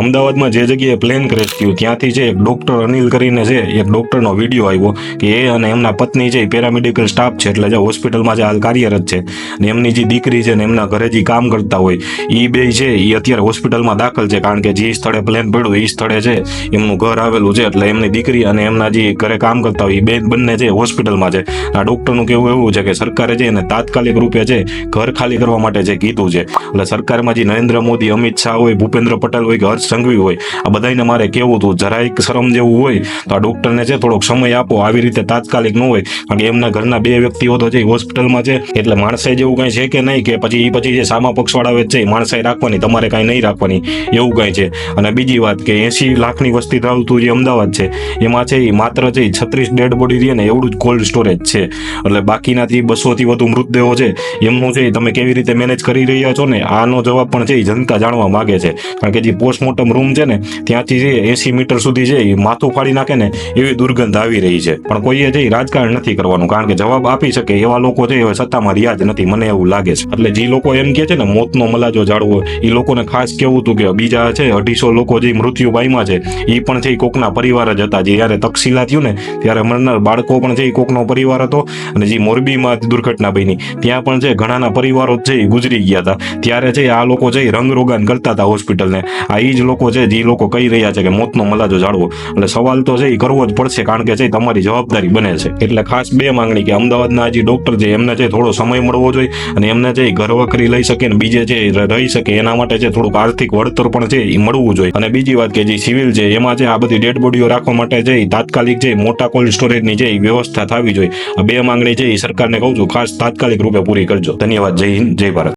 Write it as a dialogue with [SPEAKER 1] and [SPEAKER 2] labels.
[SPEAKER 1] અમદાવાદમાં જે જગ્યાએ પ્લેન ક્રેશ થયું, ત્યાંથી છે એક ડોક્ટર અનિલ કરીને છે, એક ડોક્ટરનો વીડિયો આવ્યો કે એ અને એમના પત્ની છે, એ પેરામેડિકલ સ્ટાફ છે, એટલે જે હોસ્પિટલમાં જે હાલ કાર્યરત છે. ને એમની જે દીકરી છે ને એમના ઘરે જે કામ કરતા હોય, એ બે છે, એ અત્યારે હોસ્પિટલમાં દાખલ છે, કારણ કે જે સ્થળે પ્લેન પડ્યું એ સ્થળે છે, એમનું ઘર આવેલું છે, એટલે એમની દીકરી અને એમના જે ઘરે કામ કરતા હોય, એ બે બંને છે હોસ્પિટલમાં છે. આ ડોક્ટરનું કેવું એવું છે કે સરકારે છે એને તાત્કાલિક રૂપે છે, ઘર ખાલી કરવા માટે જે કીધું છે. એટલે સરકારમાં જે નરેન્દ્ર મોદી, અમિત શાહ હોય, ભૂપેન્દ્ર પટેલ હોય કે સંઘવી હોય. આ બધાને મારે કેવું હતું, જરાય શરમ જેવું હોય તો આ ડૉક્ટરને છે થોડોક સમય આપો, આવી રીતે તાત્કાલિક ન હોય. કારણ કે એમના ઘરના બે વ્યક્તિઓ તો છે હોસ્પિટલમાં છે, એટલે માણસે જેવું કાંઈ છે કે નહીં કે પછી એ પછી જે સામા પક્ષવાળા આવે છે એ માણસે રાખવાની, તમારે કાંઈ નહીં રાખવાની, એવું કાંઈ છે. અને બીજી વાત કે એસી લાખની વસ્તી ધરાવતું જે અમદાવાદ છે, એમાં છે એ માત્ર છે છત્રીસ ડેડ બોડી રહે ને એવડું જ કોલ્ડ સ્ટોરેજ છે. એટલે બાકીનાથી બસોથી વધુ મૃતદેહો છે, એમનું છે એ તમે કેવી રીતે મેનેજ કરી રહ્યા છો ને, આનો જવાબ પણ છે એ જનતા જાણવા માગે છે. કારણ કે જે પોસ્ટમોર્ટમ રૂમ છે ને, ત્યાંથી જે એસી મીટર સુધી છે એ માથું ફાડી નાખે ને, એવી દુર્ગંધ આવી રહી છે. પણ કોઈએ જે રાજકારણ નથી કરવાનું, કારણ કે જવાબ આપી શકે એવા લોકો છે, એ સત્તામાં રહ્યા જ નથી, મને એવું લાગે છે. એટલે જે લોકો એમ કે છે ને, મોતનો મલાજો જાળવો એ લોકોને ખાસ કેવું હતું કે, બીજા છે, અઢીસો લોકો જે મૃત્યુ પામ્યા છે એ પણ છે એ કોકના પરિવાર જ હતા. જે જ્યારે તક્ષશિલા થયું ને, ત્યારે મરનાર બાળકો પણ છે એ કોકનો પરિવાર હતો, અને જે મોરબીમાં દુર્ઘટના બની. ત્યાં પણ છે ઘણાના પરિવારો છે એ ગુજરી ગયા હતા. ત્યારે છે આ લોકો છે એ રંગરોગાન કરતા હતા હોસ્પિટલને. આ એ જ લોકો છે જે લોકો કહી રહ્યા છે કે મોતનો મલાજો જાળવો. એટલે સવાલ તો છે એ કરવો જ પડશે કારણ કે છે તમારી જવાબદારી બને છે. એટલે ખાસ બે માંગણી કે અમદાવાદના જે ડોક્ટર છે એમને છે થોડો સમય મળવો જોઈએ અને એમને છે એ ઘર વખરી લઈ શકે ને બીજે છે રહી શકે એના માટે છે થોડુંક આર્થિક વળતર પણ છે એ મળવું જોઈએ. અને બીજી વાત કે જે સિવિલ છે એમાં છે આ બધી ડેડ બોડીઓ રાખવા માટે છે એ તાત્કાલિક છે મોટા કોલ્ડ સ્ટોરેજની છે એ વ્યવસ્થા થવી જોઈએ. આ બે માંગણી છે એ સરકારને કહું છું ખાસ તાત્કાલિક રૂપે પૂરી કરજો. ધન્યવાદ. જય હિન્દ, જય ભારત.